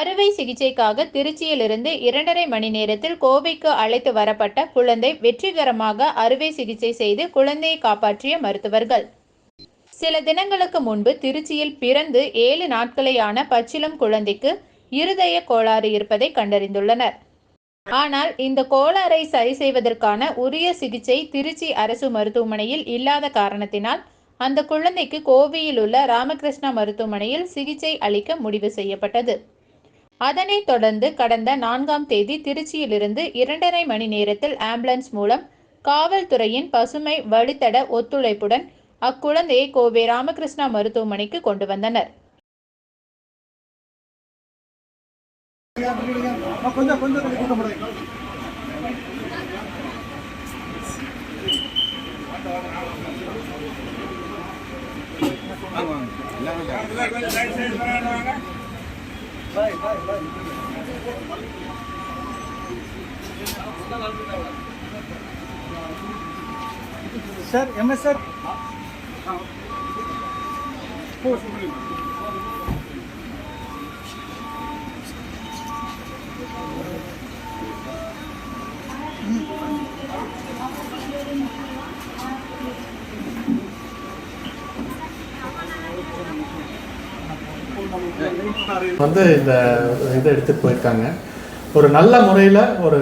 அறுவை சிகிச்சைக்காக திருச்சியிலிருந்து இரண்டரை மணி நேரத்தில் கோவைக்கு அழைத்து வரப்பட்ட குழந்தை வெற்றிகரமாக அறுவை சிகிச்சை செய்து குழந்தையை காப்பாற்றிய மருத்துவர்கள். சில தினங்களுக்கு முன்பு திருச்சியில் பிறந்து ஏழு நாட்களேயான பச்சிலம் குழந்தைக்கு இருதய கோளாறு இருப்பதை கண்டறிந்துள்ளனர். ஆனால் இந்த கோளாறை சரி செய்வதற்கான உரிய சிகிச்சை திருச்சி அரசு மருத்துவமனையில் இல்லாத காரணத்தினால் அந்த குழந்தைக்கு கோவையில் உள்ள ராமகிருஷ்ணா மருத்துவமனையில் சிகிச்சை அளிக்க முடிவு செய்யப்பட்டது. அதனைத் தொடர்ந்து கடந்த நான்காம் தேதி திருச்சியிலிருந்து இரண்டரை மணி நேரத்தில் ஆம்புலன்ஸ் மூலம் காவல்துறையின் பசுமை வழித்தட ஒத்துழைப்புடன் அக்குழந்தையை கோவை ராமகிருஷ்ணா மருத்துவமனைக்கு கொண்டு வந்தனர். Sir, MS. Thank you. வந்து இந்த இதை எடுத்துகிட்டு போயிருக்காங்க. ஒரு நல்ல முறையில் ஒரு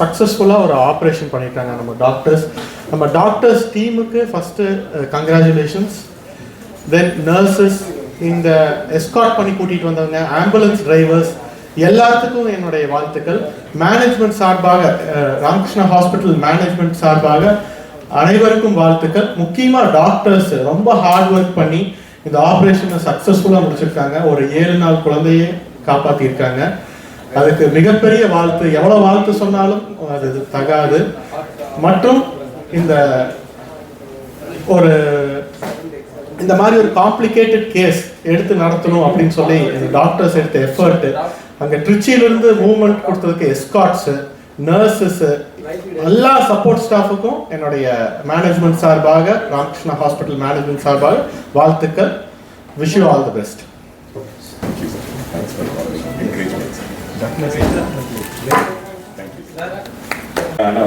சக்ஸஸ்ஃபுல்லாக ஒரு ஆப்ரேஷன் பண்ணிட்டாங்க நம்ம டாக்டர்ஸ் நம்ம டாக்டர்ஸ் டீமுக்கு ஃபஸ்ட்டு கங்க்ராச்சுலேஷன்ஸ் தென் நர்சஸ் இந்த எஸ்கார்ட் பண்ணி கூட்டிகிட்டு வந்தவங்க ஆம்புலன்ஸ் டிரைவர்ஸ் எல்லாத்துக்கும் என்னுடைய வாழ்த்துக்கள். மேனேஜ்மெண்ட் சார்பாக அஹ், ராமகிருஷ்ணா ஹாஸ்பிட்டல் மேனேஜ்மெண்ட் சார்பாக அனைவருக்கும் வாழ்த்துக்கள். முக்கியமாக டாக்டர்ஸ் ரொம்ப ஹார்ட் ஒர்க் பண்ணி இந்த ஆப்ரேஷனை சக்ஸஸ்ஃபுல்லாக முடிச்சிருக்காங்க. ஒரு ஏழு நாள் குழந்தையை காப்பாற்றியிருக்காங்க அதுக்கு மிகப்பெரிய வாழ்த்து. எவ்வளோ வாழ்த்து சொன்னாலும் அது தகாது. மற்றும் இந்த ஒரு இந்த மாதிரி ஒரு காம்ப்ளிகேட்டட் கேஸ் எடுத்து நடத்தணும் அப்படின்னு சொல்லி இந்த டாக்டர்ஸ் எடுத்த எஃபர்ட்டு அங்கே ட்ரிச்சியிலிருந்து மூவ்மெண்ட் கொடுத்ததுக்கு எஸ்காட்ஸு நர்சஸ்ஸு எல்லா சப்போர்ட் ஸ்டாஃபுக்கும் என்னுடைய மேனேஜ்மெண்ட் சார்பாக ராமகிருஷ்ணா ஹாஸ்பிட்டல் மேனேஜ்மெண்ட் சார்பாக வாழ்த்துக்கள். Wish you all the best ஆனா